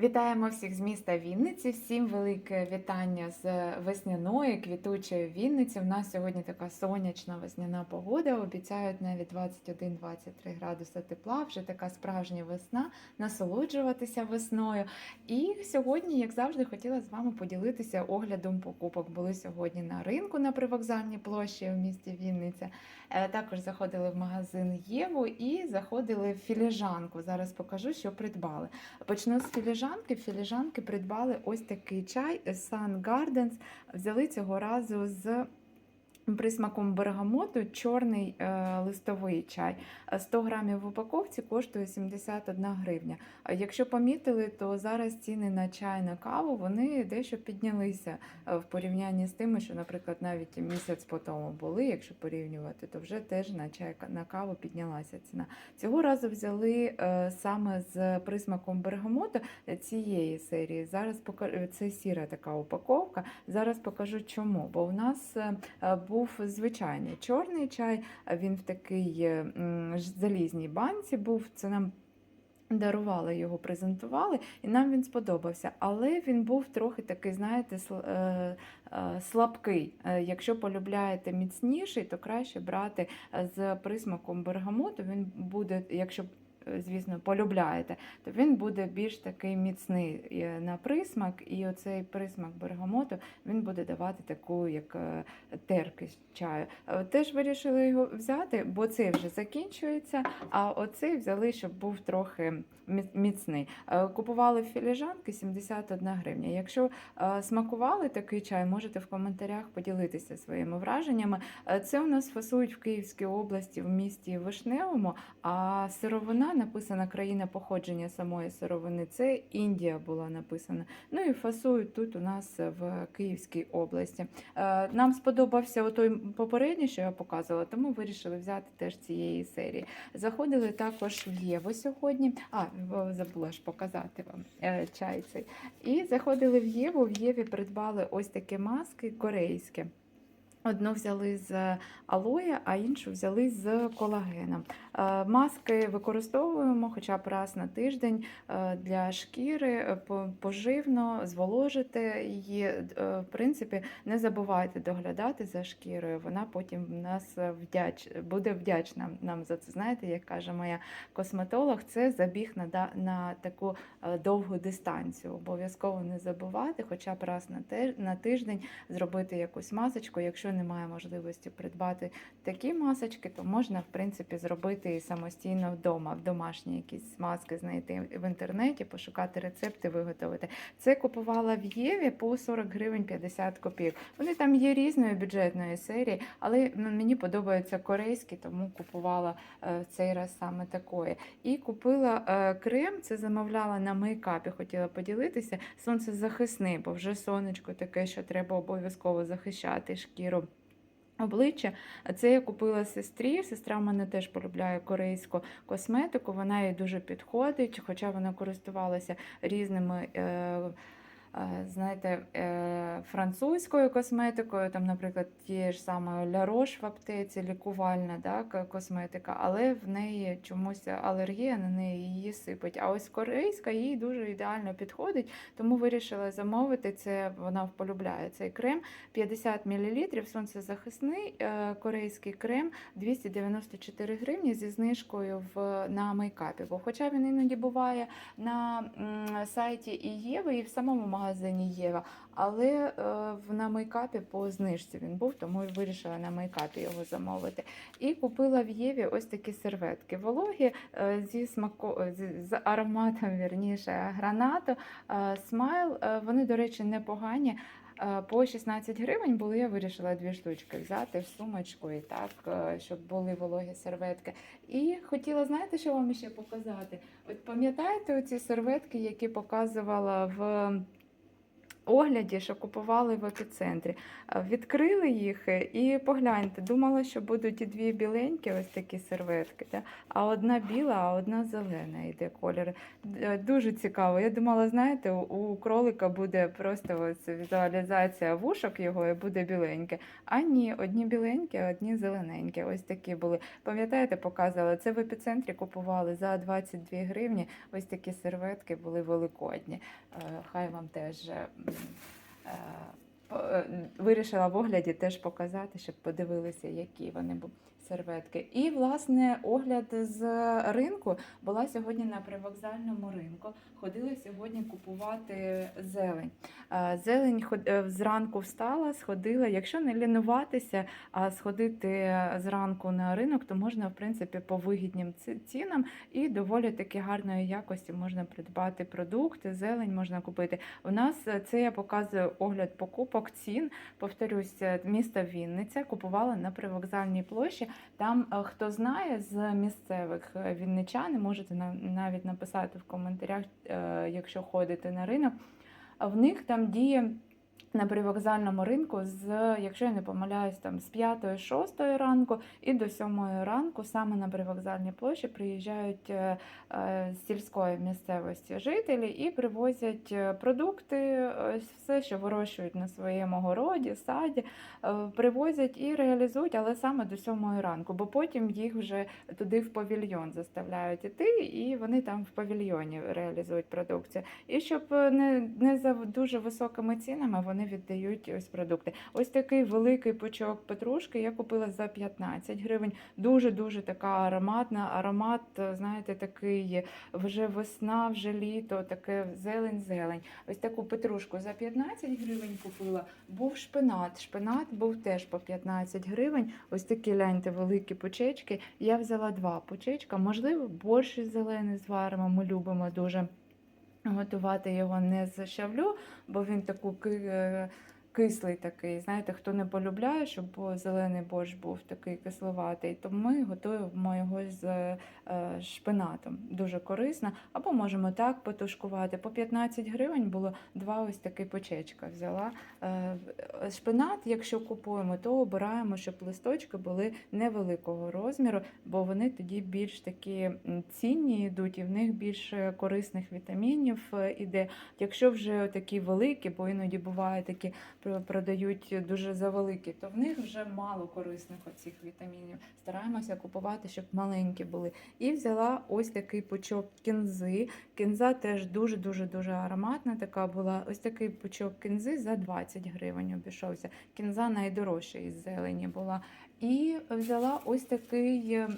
Вітаємо всіх з міста Вінниці. Всім велике вітання з весняної квітучої Вінниці. У нас сьогодні така сонячна весняна погода. Обіцяють навіть 21-23 градуси тепла. Вже така справжня весна, насолоджуватися весною. І сьогодні, як завжди, хотіла з вами поділитися оглядом покупок. Були сьогодні на ринку на привокзальній площі в місті Вінниця. Е, Також заходили в магазин Єву і заходили в філіжанку. Зараз покажу, що придбали. Почну з філіжанки. Філіжанки придбали ось такий чай Sun Gardens. Взяли цього разу з присмаком бергамоту чорний е, листовий чай. Е, 100 грамів в упаковці коштує 71 гривня. Якщо помітили, то зараз ціни на чай на каву вони дещо піднялися е, в порівнянні з тими, що, наприклад, навіть місяць по тому були. Якщо порівнювати, то вже теж на чай на каву піднялася ціна. Цього разу взяли е, саме з присмаком бергамоту цієї серії. Зараз пока- це сіра така упаковка. Зараз покажу чому. Бо у нас е, е, був звичайний чорний чай, він в такій е, залізній банці був. Це нам. Дарували його, презентували, і нам він сподобався. Але він був трохи такий, знаєте, е, е, слабкий. Якщо полюбляєте міцніший, то краще брати з присмаком бергамоту. Він буде, якщо звісно, полюбляєте, то він буде більш такий міцний е, на присмак, і оцей присмак бергамоту він буде давати таку, як е, теркість чаю. Е, Теж вирішили його взяти, бо цей вже закінчується, а оцей взяли, щоб був трохи міцний. Е, Купували філіжанки 71 гривня. Якщо е, смакували такий чай, можете в коментарях поділитися своїми враженнями. Е, Це у нас фасують в Київській області в місті Вишневому, а сировина написана країна походження самої сировини. Це Індія була написана. Ну і фасують тут у нас в Київській області. Е, Нам сподобався отой попередній, що я показувала, тому вирішили взяти теж цієї серії. Заходили також в Єву сьогодні. А, забула ж показати вам е, чай цей. І заходили в Єву. В Єві придбали ось такі маски корейські. Одну взяли з алоя, а іншу взяли з колагеном. Е, Маски використовуємо хоча б раз на тиждень е, для шкіри, е, поживно, зволожити її. Е, В принципі, не забувайте доглядати за шкірою. Вона потім в нас вдяч... буде вдячна нам за це. Знаєте, як каже моя косметолог, це забіг на, на таку е, довгу дистанцію. Обов'язково не забувати, хоча б раз на тиждень зробити якусь масочку. Якщо немає можливості придбати такі масочки, то можна в принципі зробити і самостійно вдома, в домашні якісь маски знайти в інтернеті, пошукати рецепти, виготовити. Це купувала в Єві по 40 гривень 50 копійок. Вони там є різної бюджетної серії, але ну, мені подобаються корейські, тому купувала е, в цей раз саме такої. І купила е, крем, це замовляла на мейкапі, хотіла поділитися. Сонцезахисний, бо вже сонечко таке, що треба обов'язково захищати шкіру. Обличчя, це я купила сестрі. Сестра в мене теж полюбляє корейську косметику. Вона їй дуже підходить, хоча вона користувалася різними. Е, Знаєте, е, французькою косметикою, там, наприклад, тієї ж самої Ля Рош в аптеці, лікувальна да, косметика, але в неї чомусь алергія на неї її сипить. А ось корейська їй дуже ідеально підходить, тому вирішила замовити це. Вона полюбляє цей крем. 50 мл, сонцезахисний е, корейський крем 294 гривні зі знижкою в, на мейкапі. Бо хоча він іноді буває на сайті і Єви, і в самому магазині Єва, але е, на мейкапі по знижці він був, тому вирішила на мейкапі його замовити. І купила в Єві ось такі серветки вологі е, зі смако... з, з ароматом вірніше гранату. Е, Смайл. Е, Вони, до речі, непогані. Е, По 16 гривень були, я вирішила дві штучки взяти в сумочку і так, е, щоб були вологі серветки. І хотіла, знаєте, що вам ще показати? От пам'ятаєте оці серветки, які показувала в огляді, що купували в епіцентрі. Е, Відкрили їх е, і погляньте, думала, що будуть і дві біленькі, ось такі серветки, да? а одна біла, а одна зелена йде кольори. Дуже цікаво. Я думала, знаєте, у- кролика буде просто ось візуалізація вушок його і буде біленьке. А ні, одні біленькі, а одні зелененькі. Ось такі були. Пам'ятаєте, показувала? Це в епіцентрі купували за 22 гривні. Ось такі серветки були великодні. Е, Хай вам теж. Е, е, е, Вирішила в огляді теж показати, щоб подивилися, які вони були серветки. І, власне, огляд з ринку була сьогодні на привокзальному ринку. Ходила сьогодні купувати зелень. Е, Зелень е, зранку встала, сходила. Якщо не лінуватися, а сходити зранку на ринок, то можна, в принципі, по вигіднім ці- цінам і доволі таки гарної якості можна придбати продукти, зелень можна купити. У нас е, це я показую огляд покупок цін. Повторюсь, місто Вінниця купувала на привокзальній площі. Там е, хто знає з місцевих е, вінничан, можете навіть написати в коментарях, е, якщо ходите на ринок. В них там діє на привокзальному ринку з, якщо я не помиляюсь, там з 5-6 ранку і до 7 ранку саме на привокзальній площі приїжджають е, е, з сільської місцевості жителі і привозять е, продукти, все, що вирощують на своєму городі, саді, привозять і реалізують, але саме до 7 ранку, бо потім їх вже туди в павільйон заставляють іти, і вони там в павільйоні реалізують продукцію. І щоб не, не за дуже високими цінами вони віддають ось продукти. Ось такий великий пучок петрушки я купила за 15 гривень. Дуже дуже така ароматна. Аромат, знаєте, такий вже весна, вже літо, таке зелень-зелень. Ось таку петрушку за 15 гривень купила. Був шпинат. Шпинат був теж по 15 гривень. Ось такі гляньте великі пучечки. Я взяла два пучечка. Можливо, борщ із зелений зваримо. Ми любимо дуже готувати його не з щавлю, бо він таку е, кислий такий. Знаєте, хто не полюбляє, щоб зелений борщ був такий кисловатий, то ми готуємо його з е, шпинатом. Дуже корисно. Або можемо так потушкувати. По 15 гривень було два ось такі почечка. Взяла Е, шпинат, якщо купуємо, то обираємо, щоб листочки були невеликого розміру, бо вони тоді більш такі цінні йдуть, і в них більше корисних вітамінів е, іде. Якщо вже такі великі, бо іноді буває такі продають дуже завеликі, то в них вже мало корисних оцих вітамінів. Стараємося купувати, щоб маленькі були. І взяла ось такий пучок кінзи. Кінза теж дуже дуже ароматна. Така була. Ось такий пучок кінзи за 20 гривень обійшовся. Кінза найдорожча із зелені була. І взяла ось такий. е,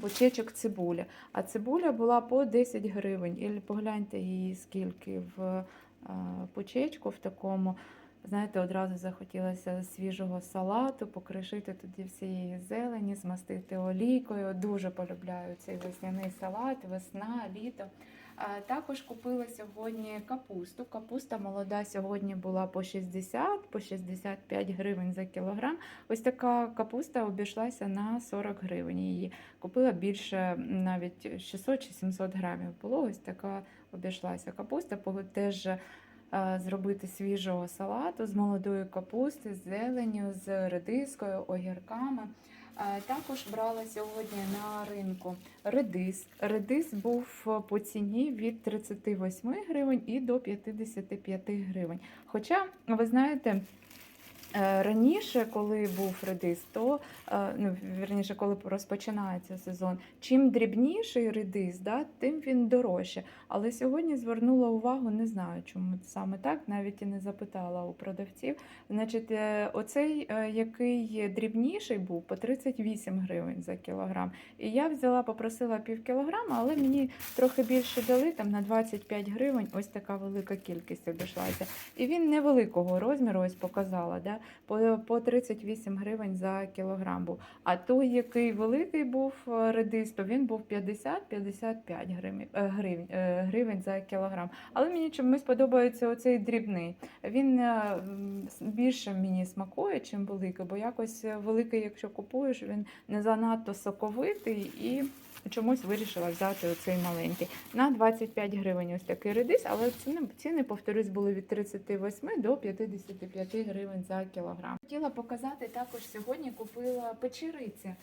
Почечок цибулі. А цибуля була по 10 гривень. І погляньте її скільки в е, почечку в такому. Знаєте, одразу захотілося свіжого салату, покришити туди всієї зелені, змастити олійкою. Дуже полюбляю цей весняний салат, весна, літо. Також купила сьогодні капусту. Капуста молода сьогодні була по 60, по 65 гривень за кілограм. Ось така капуста обійшлася на 40 гривень. Її купила більше навіть 600 чи 700 грамів. Було ось така обійшлася капуста. Теж зробити свіжого салату з молодої капусти, з зеленню, з редискою, огірками. Е, Також брала сьогодні на ринку редис. Редис був е, по ціні від 38 гривень і до 55 гривень. Хоча, ви знаєте, е, раніше, коли був редис, то е, ну, вірніше, коли розпочинається сезон, чим дрібніший редис, да, тим він дорожче. Але сьогодні звернула увагу, не знаю, чому саме так, навіть і не запитала у продавців. Значить, е, оцей, е, який дрібніший був, по 38 гривень за кілограм. І я взяла, попросила пів кілограма, але мені трохи більше дали, там на 25 гривень, ось така велика кількість обійшлася. І він невеликого розміру, ось показала, да? По, по 38 гривень за кілограм був. А той, який великий був е, редис, то він був 50-55 гривень, е, гривень, е, гривень за кілограм. Але мені чомусь подобається оцей дрібний. Він е, більше мені смакує, чим великий, бо якось великий, якщо купуєш, він не занадто соковитий і чомусь вирішила взяти оцей маленький. На 25 гривень ось такий редис, але ціни, ціни повторюсь, були від 38 до 55 гривень за кілограм. Хотіла показати також сьогодні купила печериці.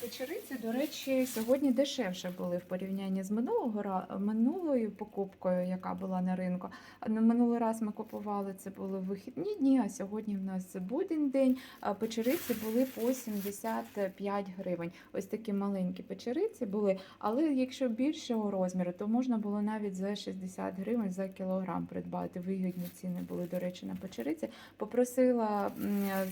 Печериці, до речі, сьогодні дешевше були в порівнянні з минулого минулою покупкою, яка була на ринку. Минулий раз ми купували це були вихідні дні, а сьогодні в нас будень день. Печериці були по 75 гривень. Ось такі маленькі печериці були. Але якщо більшого розміру, то можна було навіть за 60 гривень за кілограм придбати. Вигідні ціни були, до речі, на печериці. Попросила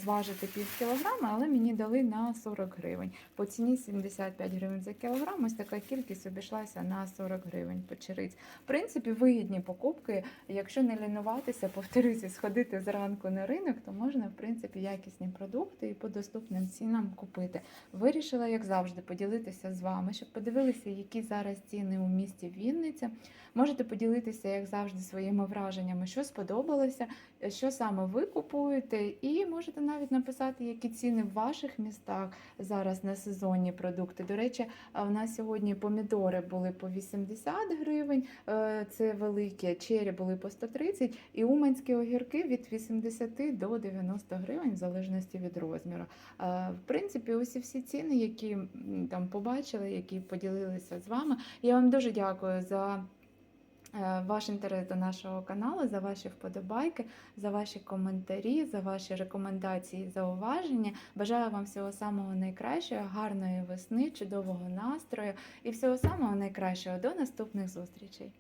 зважити пів кілограма, але мені дали на 40 гривень. По ціні 75 гривень за кілограм. Ось така кількість обійшлася на 40 гривень печериць. В принципі, вигідні покупки. Якщо не лінуватися, повторюся, сходити зранку на ринок, то можна в принципі якісні продукти і по доступним цінам купити. Вирішила, як завжди, поділитися з вами, щоб подивилися, які зараз ціни у місті Вінниця. Можете поділитися, як завжди, своїми враженнями, що сподобалося, що саме ви купуєте, і можете навіть написати, які ціни в ваших містах зараз на сезонні продукти. До речі, в нас сьогодні помідори були по 80 гривень, е, це великі, чері були по 130, і уманські огірки від 80 до 90 гривень, в залежності від розміру. Е, В принципі, ось і всі ціни, які там побачили, які поділилися з вами. Я вам дуже дякую за. е, Ваш інтерес до нашого каналу, за ваші вподобайки, за ваші коментарі, за ваші рекомендації, зауваження. Бажаю вам всього самого найкращого, гарної весни, чудового настрою і всього самого найкращого. До наступних зустрічей!